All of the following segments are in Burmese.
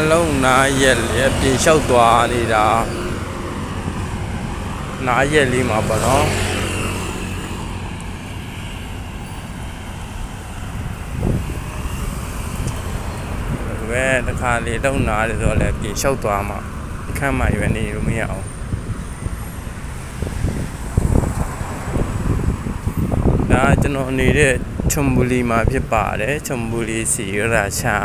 အလုံးနားရက်လေအပြင်လျှောက်သွားနေတာနားရက်လေးမှာပေါ့နော်ဘယ်တခါလေလုံးနာတယ်ဆိုတော့လည်းအပြင်လျှောက်သွားမှာခမ်းမှရွယ်နေလို့မရအောင်ဒါကျွန်တော်နေတဲ့ချုံဘူလီမှာဖြစ်ပါတယ်ချုံဘူလီစီရာချာ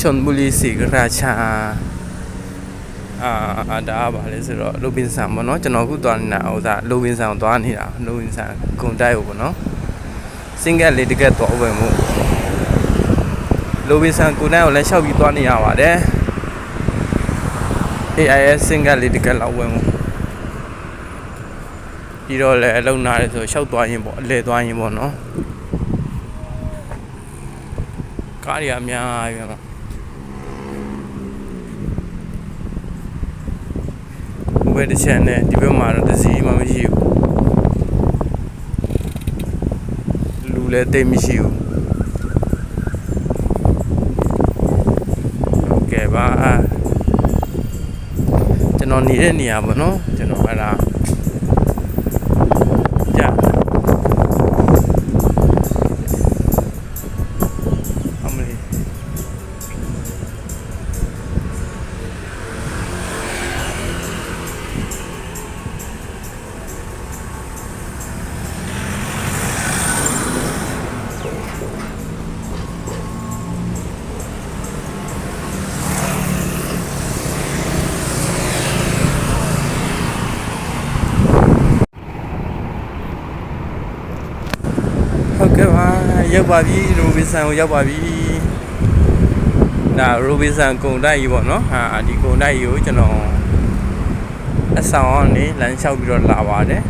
ชนบุรีศรีราชาအာဒါကပါလဲဆိုတော့လိုဘင်ဆန်ပေါ့နော်ကျွန်တော်ခုသွားနေတာဟိုဒါလိုဘင်ဆန်ကိုသွားနေတာလိုဘင်ဆန်ဂုံတိုက်ကိုပေါ့နော်စင်ကက်လေးတကက်သွားဝင်မှုလိုဘင်ဆန်ကိုနိုင်ကိုလည်းလျှောက်ပြီးသွားနေရပါတယ် AIS စင်ကက်လေးတကက်လောက်ဝင်မှုပြီးတော့လည်းအလုံနာတယ်ဆိုလျှောက်သွားရင်ပေါ့အလဲသွားရင်ပေါ့နော်ကားတွေအများကြီးပဲ ဘက်တစ်ချက်နဲ့ဒီဘက်မှာတော့တစ်စီးမှမရှိဘူးလူလည်းတိတ်မရှိဘူးဟုတ်ကဲ့ပါကျွန်တော်နေတဲ့နေရာပေါ့နော်ကျွန်တော်အဲ့ဒါ ရောက်ပါပြီရိုဘီဆန်ကိုရောက်ပါပြီဒါရိုဘီဆန်ကုံတိုက်ကြီးပေါ့နော်ဟာဒီကုံတိုက်ကြီးကိုကျွန်တော်အဆောင်ကနေလမ်းလျှောက်ပြီးတော့လာပါတယ်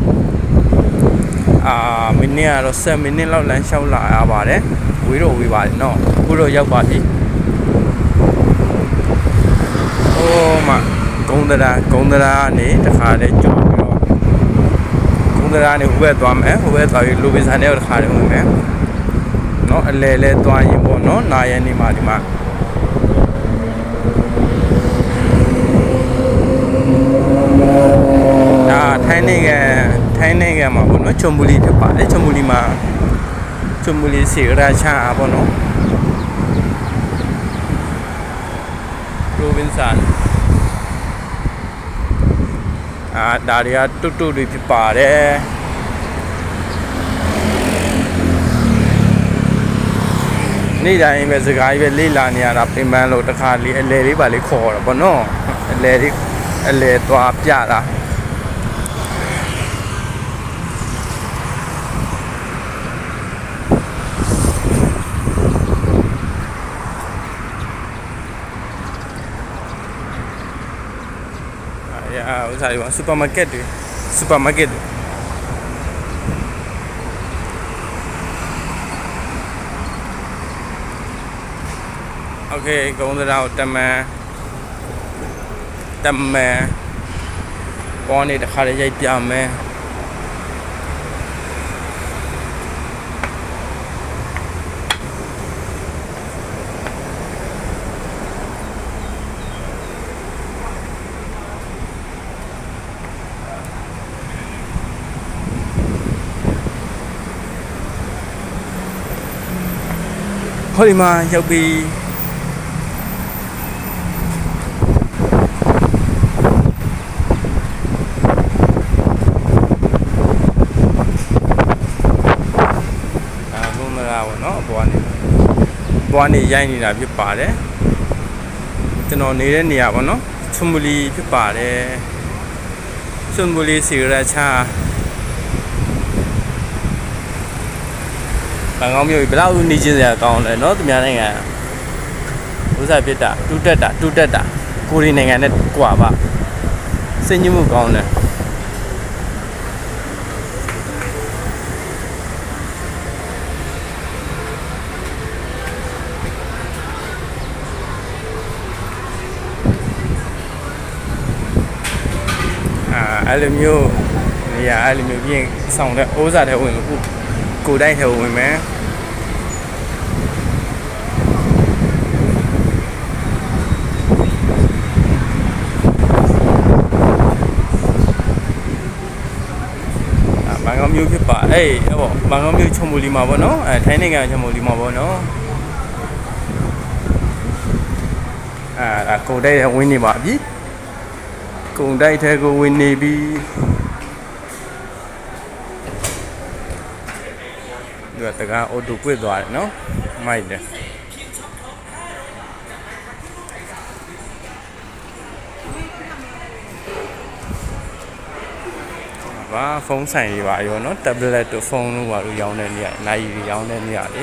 အာမိနစ်ကတော့7မိနစ်လောက်လမ်းလျှောက်လာရပါတယ်ဝေးတော့ဝေးပါတယ်နော်အခုတော့ရောက်ပါပြီအိုးမဂုံဒရာဂုံဒရာကနေတခါလဲကြော်ပြီးတော့ကုန်းတရားနဲ့ဟိုဘက်သွားမယ်ဟိုဘက်သွားပြီးလိုဘီဆန်နဲ့တစ်ခါတည်းဝင်မယ် เนาะအလဲလဲသွားရင်ပေါ့เนาะနာရနေမှာဒီမှာဒါထိုင်းနိုင်ငံထိုင်းနိုင်ငံမှာပေါ့เนาะချုံဘူလီဖြစ်ပါတယ်ချုံဘူလီမှာချုံဘူလီစီရာချာပေါ့เนาะပရိုဗင်ဆန် အာဒါတွေကတွတ်တွတ်တွေဖြစ်ပါတယ် နေ့တိုင်းပဲစကားကြီးပဲလေးလာနေရတာပင်ပန်းလို့တခါလေးအလဲလေးပါလေးခေါ်တော့ဗောနော်အလဲလေးအလဲသွားပြတာအာဥစားရောစူပါမားကတ်တွေစူပါမားကတ်တွေ โอเคကုန်းတရားကိုတမန်တမန်ပေါ်နေတခါလေးရိုက်ပြမယ်ဟောဒီမှာရောက်ပြီ ပေါ်ကနေရိုက်နေတာဖြစ်ပါတယ်ကျွန်တော်နေတဲ့နေရာပေါ့နော်ချွန်မူလီဖြစ်ပါတယ်ချွန်မူလီစီရချာ ။ဘန်ကောက်မြို့ကြီးဘယ်လောက်နေချင်းစရာကောင်းလဲเนาะသူများနိုင်ငံဥစားဖြစ်တာတူတက်တာတူတက်တာကိုရီနိုင်ငံနဲ့ကွာပါစိတ်ညစ်မှုကောင်းတယ် အဲ့လိုမျိုးနေရာအဲ့လိုမျိုးပြင်ဆောင်တဲ့ဩဇာတဲ့ဝင်ကိုကိုတိုက်ထဲဝင်မယ်မန်ကောမျိုးဖြစ်ပါအဲ့ဟောမန်ကောမျိုးချုံမူလီမှာပေါ့နော်အဲထိုင်းနိုင်ငံချုံမူလီမှာပေါ့နော်အာကိုတဲ့ဝင်းနေပါပြီ ကုန်တိုက်ထဲကိုဝင်နေပြီဒီကတကားအော်တိုပွင့်သွားတယ်နော်မိုက်တယ်ဘာဖုန်းဆိုင်တွေပါရောနော် tablet တို့ဖုန်းတို့ပါလို့ရောင်းတဲ့နေရာနိုင်ရီရောင်းတဲ့နေရာလေ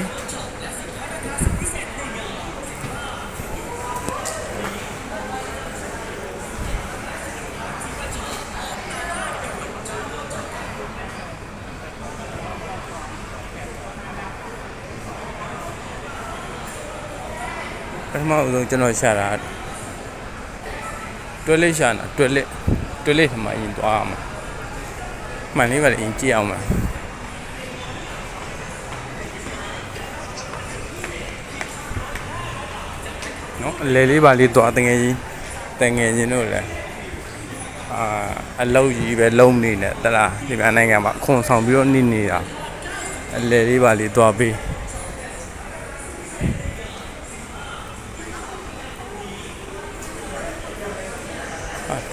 ပထမဦးဆုံးကျွန်တော်ရှာတာတွဲလေးရှာတာတွဲလေးတွဲလေးထမအရင်သွားအောင်မှန်လေးပါလေအရင်ကြည့်အောင်ပါနော်အလဲလေးပါလေးသွားတငယ်ကြီးတငယ်ချင်းတို့လည်းအာအလောက်ကြီးပဲလုံးနေနဲ့တလားဒီကနိုင်ငံမှာခွန်ဆောင်ပြီးတော့နေနေတာအလဲလေးပါလေးသွားပြီး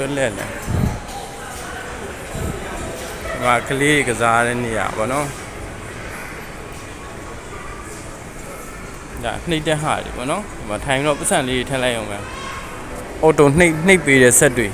တွက်လက်လဲဒီမှာကလေးကစားတဲ့နေရာပေါ့နော်ဒါနှိပ်တဲ့ဟာတွေပေါ့နော်ဒီမှာထိုင်တော့ပတ်စံလေးထည့်လိုက်အောင်ပဲအော်တိုနှိပ်နှိပ်ပေးတဲ့ဆက်တွေ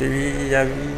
တီဗီရပြီ